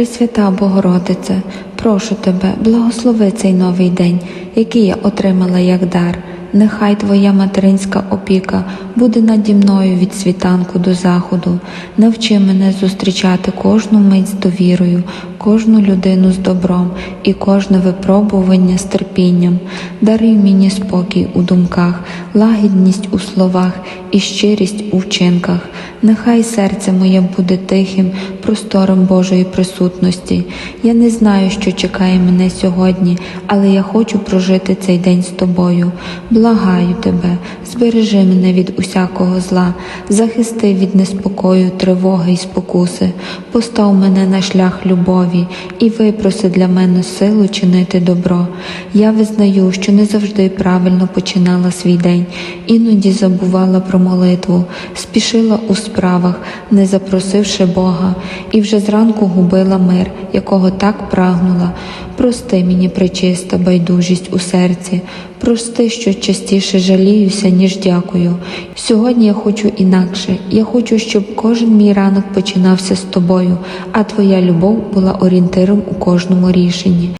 Пресвята Богородице, прошу тебе, благослови цей новий день, який я отримала як дар. Нехай Твоя материнська опіка буде наді мною від світанку до заходу. Навчи мене зустрічати кожну мить з довірою, кожну людину з добром і кожне випробування з терпінням. Даруй мені спокій у думках, лагідність у словах і щирість у вчинках. Нехай серце моє буде тихим, простором Божої присутності. Я не знаю, що чекає мене сьогодні, але я хочу прожити цей день з тобою. Благаю тебе, збережи мене від усякого зла, захисти від неспокою, тривоги й спокуси, постав мене на шлях любові і випроси для мене силу чинити добро. Я визнаю, що не завжди правильно починала свій день, іноді забувала про молитву, спішила у справах, не запросивши Бога, і вже зранку губила мир, якого так прагнула. Прости мені причиста байдужість у серці, прости, що частіше жаліюся, ніж дякую. Сьогодні я хочу інакше. Я хочу, щоб кожен мій ранок починався з тобою, а твоя любов була орієнтиром у кожному рішенні.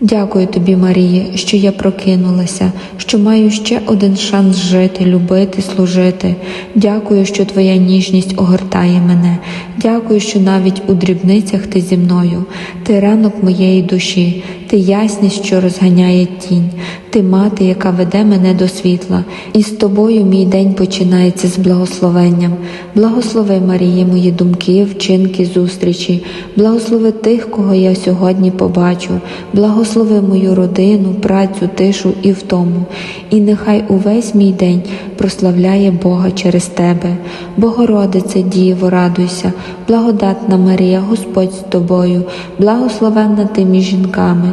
Дякую тобі, Марії, що я прокинулася, що маю ще один шанс жити, любити, служити. Дякую, що твоя ніжність огортає мене. Дякую, що навіть у дрібницях ти зі мною. Ти ранок моєї душі, ти ясність, що розганяє тінь, ти мати, яка веде мене до світла. І з тобою мій день починається з благословенням. Благослови, Марії, мої думки, вчинки, зустрічі. Благослови тих, кого я сьогодні побачу. Благослови мою родину, працю, тишу і втому. І нехай увесь мій день прославляє Бога через тебе. Богородице, Діво, радуйся, благодатна Марія, Господь з тобою, благословенна ти між жінками,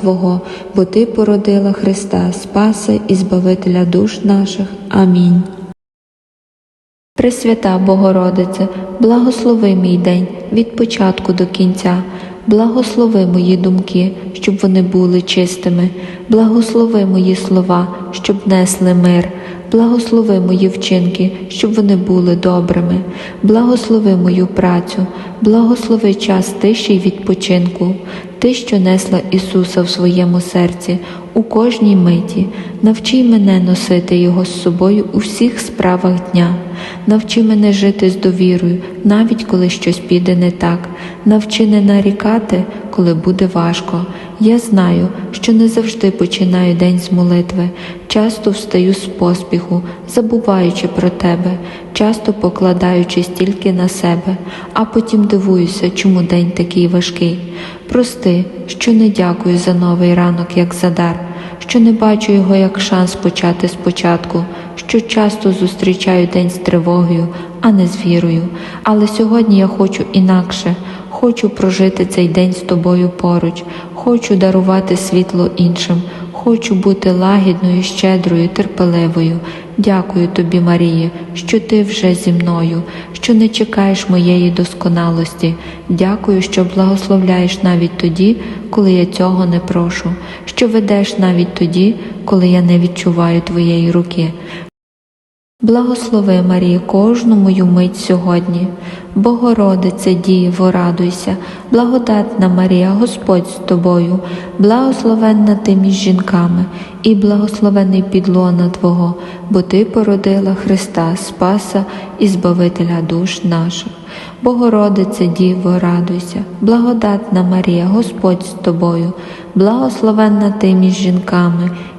Твого, бо Ти породила Христа, Спаса і Збавителя душ наших. Амінь. Пресвята Богородице, благослови мій день від початку до кінця, благослови мої думки, щоб вони були чистими, благослови мої слова, щоб несли мир, благослови мої вчинки, щоб вони були добрими, благослови мою працю, благослови час тиші й відпочинку, ти, що несла Ісуса в своєму серці, у кожній миті, навчи мене носити Його з собою у всіх справах дня. Навчи мене жити з довірою, навіть коли щось піде не так. Навчи не нарікати, коли буде важко. Я знаю, що не завжди починаю день з молитви, часто встаю з поспіху, забуваючи про тебе, часто покладаючись тільки на себе, а потім дивуюся, чому день такий важкий. Прости, що не дякую за новий ранок, як за дар, що не бачу його як шанс почати спочатку, що часто зустрічаю день з тривогою, а не з вірою. Але сьогодні я хочу інакше. Хочу прожити цей день з тобою поруч, хочу дарувати світло іншим, хочу бути лагідною, щедрою, терпеливою. Дякую тобі, Марії, що ти вже зі мною, що не чекаєш моєї досконалості. Дякую, що благословляєш навіть тоді, коли я цього не прошу, що ведеш навіть тоді, коли я не відчуваю твоєї руки. Благослови, Марії, кожну мою мить сьогодні. Богородице, Діво, радуйся, благодатна Марія, Господь з тобою, благословенна ти між жінками, і благословений підлона Твого, бо Ти породила Христа, Спаса і Збавителя душ наших. Богородице, Діво, радуйся, благодатна Марія, Господь з тобою, благословенна ти між жінками,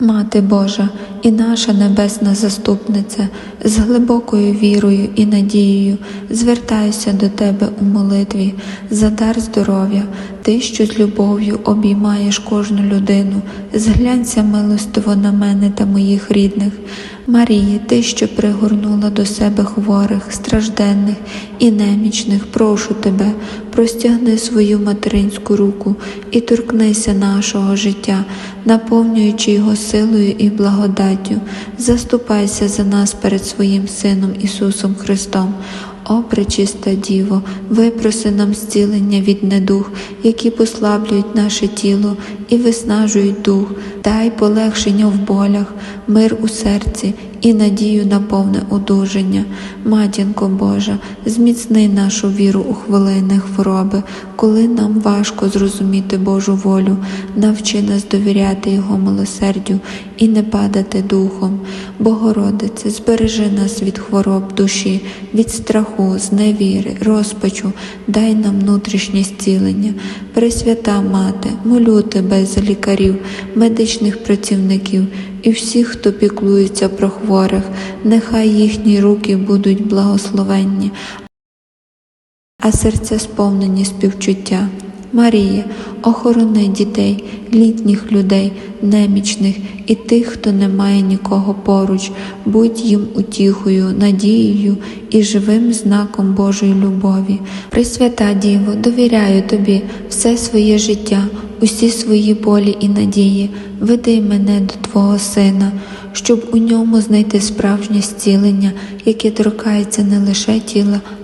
Мати Божа і наша небесна заступниця, з глибокою вірою і надією звертаюся до Тебе у молитві за дар здоров'я, Ти, що з любов'ю обіймаєш кожну людину, зглянься милостиво на мене та моїх рідних. Марії, Ти, що пригорнула до себе хворих, стражденних і немічних, прошу Тебе, простягни свою материнську руку і торкнися нашого життя, наповнюючи його силою і благодаттю. Заступайся за нас перед своїм Сином Ісусом Христом. О, пречиста Діво, випроси нам зцілення від недух, які послаблюють наше тіло і виснажують дух, дай полегшення в болях, мир у серці і надію на повне одужання. Матінко Божа, зміцни нашу віру у хвилини хвороби, коли нам важко зрозуміти Божу волю, навчи нас довіряти Його милосердю і не падати духом. Богородице, збережи нас від хвороб душі, від страху, зневіри, розпачу, дай нам внутрішнє зцілення. Пресвята Мати, молю тебе за лікарів, медичних працівників і всіх, хто піклується про хворих, нехай їхні руки будуть благословенні, а серця сповнені співчуття. Марія, охорони дітей, літніх людей, немічних і тих, хто не має нікого поруч, будь їм утіхою, надією і живим знаком Божої любові. Пресвята Діво, довіряю тобі все своє життя, усі свої болі і надії, веди мене до Твого Сина, щоб у ньому знайти справжнє зцілення, яке торкається не лише тіла,